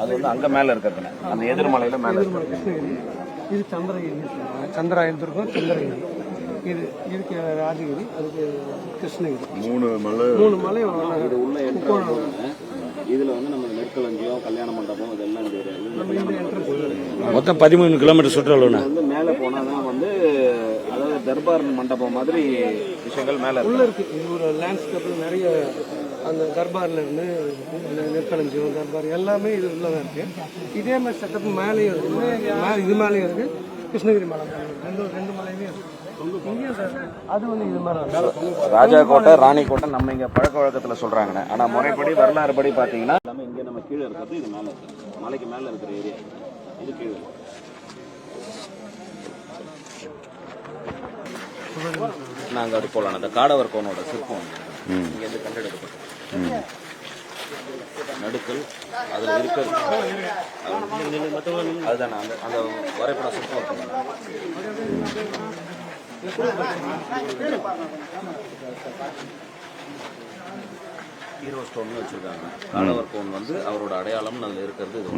அது வந்து அங்க மேல இருக்கிறதுல அந்த எதிர்மலையில மேல இது சந்திரகிரி சந்திராயன் துர்கம் சந்திரகிரி. இது இதுக்கு ராஜகிரி அதுக்கு கிருஷ்ணகிரி. மூணு மலை. மூணு மலை இது உள்ள இதுல வந்து நம்ம நெற்களஞ்சியம் கல்யாண மண்டபம் இதெல்லாம் என்ட்ரன்ஸ் மொத்தம் பதிமூணு கிலோமீட்டர் சுற்றளவுண்ணா வந்து மேல போனா தான் வந்து தர்பார் மண்டபம் மாதிரி விஷயங்கள் மேல உள்ள இருக்கு. இது ஒரு லேண்ட்ஸ்கேப் நிறைய அந்த தர்பார்ல இருந்து நெற்களஞ்சியம் தர்பார் எல்லாமே இது உள்ளதான் இருக்கு. இதே மாதிரி செட்டப் மேலேயும் இருக்கு. மேலே இது மேலேயும் இருக்கு. கிருஷ்ணகிரி மலை. ரெண்டு ரெண்டு மலையுமே இருக்கு. அது வந்து இது மாதிரி. ராஜா கோட்டை ராணி கோட்டை நம்ம இங்க பழக்க வழக்கத்துல சொல்றாங்க ஆனா முறைப்படி வரலாறு படி பாத்தீங்கன்னா எல்லாமே இங்க நம்ம கீழே இருக்கிறது இது மேல இருக்கு. மலைக்கு மேல இருக்கிற ஏரியா இது கீழே இருக்கு. நாங்க அது போலாம். அந்த காடவர் கோனோட சிற்பம் இங்க இருந்து கண்டெடுக்கப்பட்டது. நடுக்கல் அதுல இருக்கிறது. அதுதான் அந்த அந்த வரைபட சிற்பம் இருக்கு ஹீரோ ஸ்டோன் வச்சிருக்காங்க. காடவர் கோன் வந்து அவரோட அடையாளம் அதுல இருக்கிறது இது.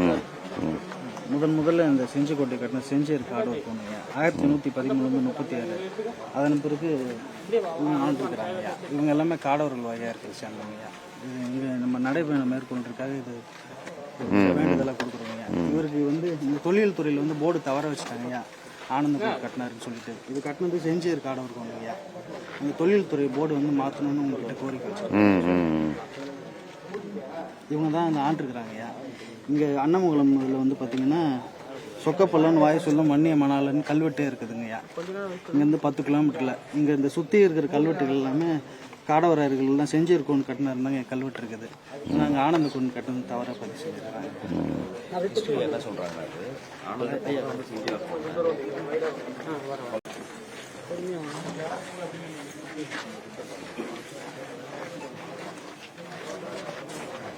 முதன் முதல்ல இந்த செஞ்சிக்கோட்டை கட்டின செஞ்சேரி காடு போனீங்க ஆயிரத்தி நூற்றி பதிமூணுலேருந்து முப்பத்தி ஆறு. அதன் பிறகு இவங்க ஆண்டுக்கிறாங்க இவங்க எல்லாமே காடவர்கள் வகையாக இருக்கிறது சேர்ந்தவங்க இது இங்கே நம்ம நடைபயணம் மேற்கொண்டிருக்காக இது வேண்டுதலாக கொடுக்குறோங்க இவருக்கு வந்து இந்த தொழில் துறையில் வந்து போர்டு தவற வச்சுட்டாங்க ஆனந்தபுரம் கட்டினாருன்னு சொல்லிட்டு. இது கட்டினது செஞ்சேரி காடவர் கொண்டவங்க அந்த தொழில்துறை போர்டு வந்து மாற்றணும்னு உங்கள்கிட்ட கோரிக்கை வச்சு இவங்க தான் அந்த ஆண்டிருக்கிறாங்கய்யா இங்கே அன்னமங்கலம் இதில் வந்து பார்த்தீங்கன்னா சொக்கப்பள்ளன் வாய் சொல்லும் மண்ணிய மணாலன்னு கல்வெட்டே இருக்குதுங்கய்யா இங்கேருந்து பத்து கிலோமீட்டரில் இங்கே இந்த சுற்றி இருக்கிற கல்வெட்டுகள் எல்லாமே காடவரர்கள் எல்லாம் செஞ்சிருக்கோன்னு கட்டினாருந்தாங்க கல்வெட்டு இருக்குது. நாங்கள் ஆனந்த கொண்டு கட்டணும் தவறாக பதிவு செஞ்சுருக்காங்க. ஹிஸ்டரியில் என்ன சொல்றாங்க அது? ஆனந்த இந்தியா